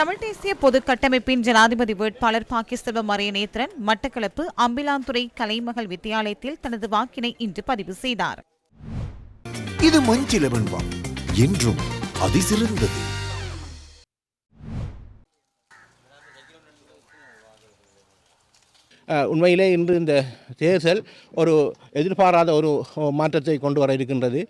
தமிழ் தேசிய பொது கட்டமைப்பின் ஜனாதிபதி வேட்பாளர் பாக்கிஸ்தவ மரியநேத்திரன் மட்டக்களப்பு அம்பிலாந்துறை கலைமகள் வித்தியாலயத்தில் தனது வாக்கினை இன்று பதிவு செய்தார். இது மஞ்சிலவன் என்றும் அதிசிறந்தது. உண்மையிலே இன்று இந்த தேர்தல் ஒரு எதிர்பாராத ஒரு மாற்றத்தை கொண்டு வர இருக்கின்றது.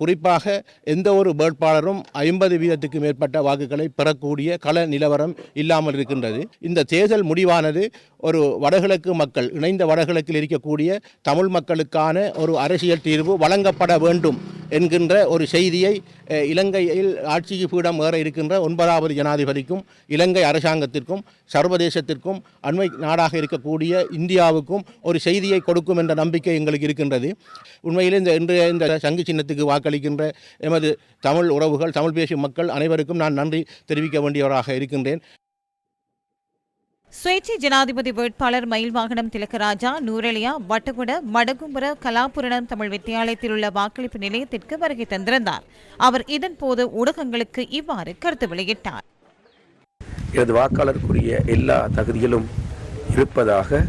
குறிப்பாக எந்த ஒரு வேட்பாளரும் ஐம்பது வீதத்துக்கு மேற்பட்ட வாக்குகளை பெறக்கூடிய கள நிலவரம் இல்லாமல் இருக்கின்றது. இந்த தேர்தல் முடிவானது ஒரு வடகிழக்கு மக்கள் இணைந்த வடகிழக்கில் இருக்கக்கூடிய தமிழ் மக்களுக்கான ஒரு அரசியல் தீர்வு வழங்கப்பட வேண்டும். என்கின்ற ஒரு செய்தியை இலங்கையில் ஆட்சிக்கு பீடம் ஏற இருக்கின்ற ஒன்பதாவது ஜனாதிபதிக்கும் இலங்கை அரசாங்கத்திற்கும் சர்வதேசத்திற்கும் அண்மை நாடாக இருக்கக்கூடிய இந்தியாவுக்கும் ஒரு செய்தியை கொடுக்கும் என்ற நம்பிக்கை எங்களுக்கு இருக்கின்றது. உண்மையில் இந்த இன்றைய இந்த சங்கு சின்னத்துக்கு வாக்களிக்கின்ற எமது தமிழ் உறவுகள் தமிழ் பேசும் மக்கள் அனைவருக்கும் நான் நன்றி தெரிவிக்க வேண்டியவராக இருக்கின்றேன். சுயேட்சை ஜனாதிபதி வேட்பாளர் மயில் வாகனம் திலக்கராஜா வட்டகுட மடகும்புர கலாபுரணம் தமிழ் வித்தியாலயத்தில் உள்ள வாக்களிப்பு நிலையத்திற்கு வருகை தந்திருந்தார். அவர் இதன்போது ஊடகங்களுக்கு இவ்வாறு கருத்து வெளியிட்டார். எனது வாக்காளருக்குரிய எல்லா தகுதிகளும் இருப்பதாக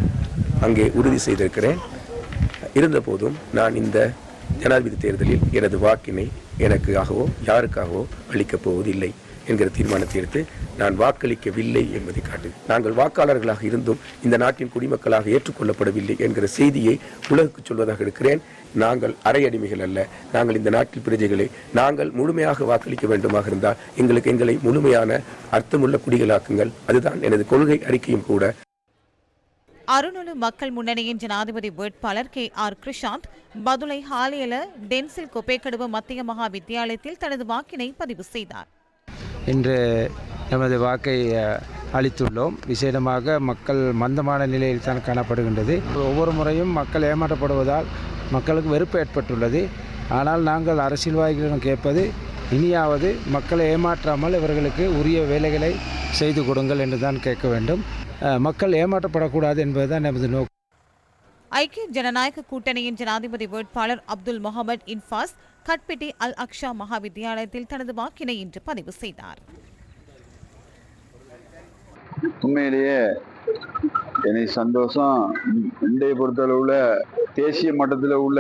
அங்கே உறுதி செய்திருக்கிறேன். இருந்தபோதும் நான் இந்த ஜனாதிபதி தேர்தலில் எனது வாக்கினை எனக்காகவோ யாருக்காகவோ அளிக்கப் போவதில்லை. என்கிற தீர்மானத்தை எடுத்து நான் வாக்களிக்கவில்லை என்பதை காட்டு. நாங்கள் வாக்காளர்களாக இருந்தும் இந்த நாட்டின் குடிமக்களாக ஏற்றுக்கொள்ளப்படவில்லை என்கிற செய்தியை உலகுக்கு சொல்வதாக இருக்கிறேன் நாங்கள் அரையடிமைகள் அல்ல. நாங்கள் இந்த நாட்டில் பிரஜைகளை. நாங்கள் முழுமையாக வாக்களிக்க வேண்டுமாக இருந்தால் எங்களுக்கு எங்களை முழுமையான அர்த்தமுள்ள குடிகளாக்குங்கள். அதுதான் எனது கொள்கை அறிக்கையும் கூட. அருணொலு மக்கள் முன்னணியின் ஜனாதிபதி வேட்பாளர் K R Krishanth Badulla Haliela Denzil Kobbekaduwa மத்திய மகா வித்தியாலயத்தில் தனது வாக்கினை பதிவு செய்தார். இன்று நமது வாக்கை அளித்துள்ளோம். விசேடமாக மக்கள் மந்தமான நிலையில் தான் காணப்படுகின்றது. ஒவ்வொரு முறையும் மக்கள் ஏமாற்றப்படுவதால் மக்களுக்கு வெறுப்பு ஏற்பட்டுள்ளது. ஆனால் நாங்கள் அரசியல்வாதிகளிடம் கேட்பது இனியாவது மக்களை ஏமாற்றாமல் இவர்களுக்கு உரிய வேலைகளை செய்து கொடுங்கள் என்று தான் கேட்க வேண்டும். மக்கள் ஏமாற்றப்படக்கூடாது என்பதுதான் நமது நோக்கம். ஐக்கிய ஜனநாயக கூட்டணியின் ஜனாதிபதி வேட்பாளர் அப்துல் முகமது இன்ஃபாஸ் கட்பிட்டி அல் அக்ஷா மகா வித்தியாலயத்தில் தனது வாக்கினை இன்று பதிவு செய்தார். உண்மையிலேயே எனக்கு சந்தோஷம். இன்றைய பொறுத்தளவுல தேசிய மட்டத்தில் உள்ள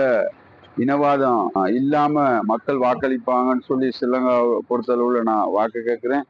இனவாதம் இல்லாம மக்கள் வாக்களிப்பாங்கன்னு சொல்லி ஸ்ரீலங்கா பொறுத்தளவுல நான் வாக்கு கேட்கிறேன்.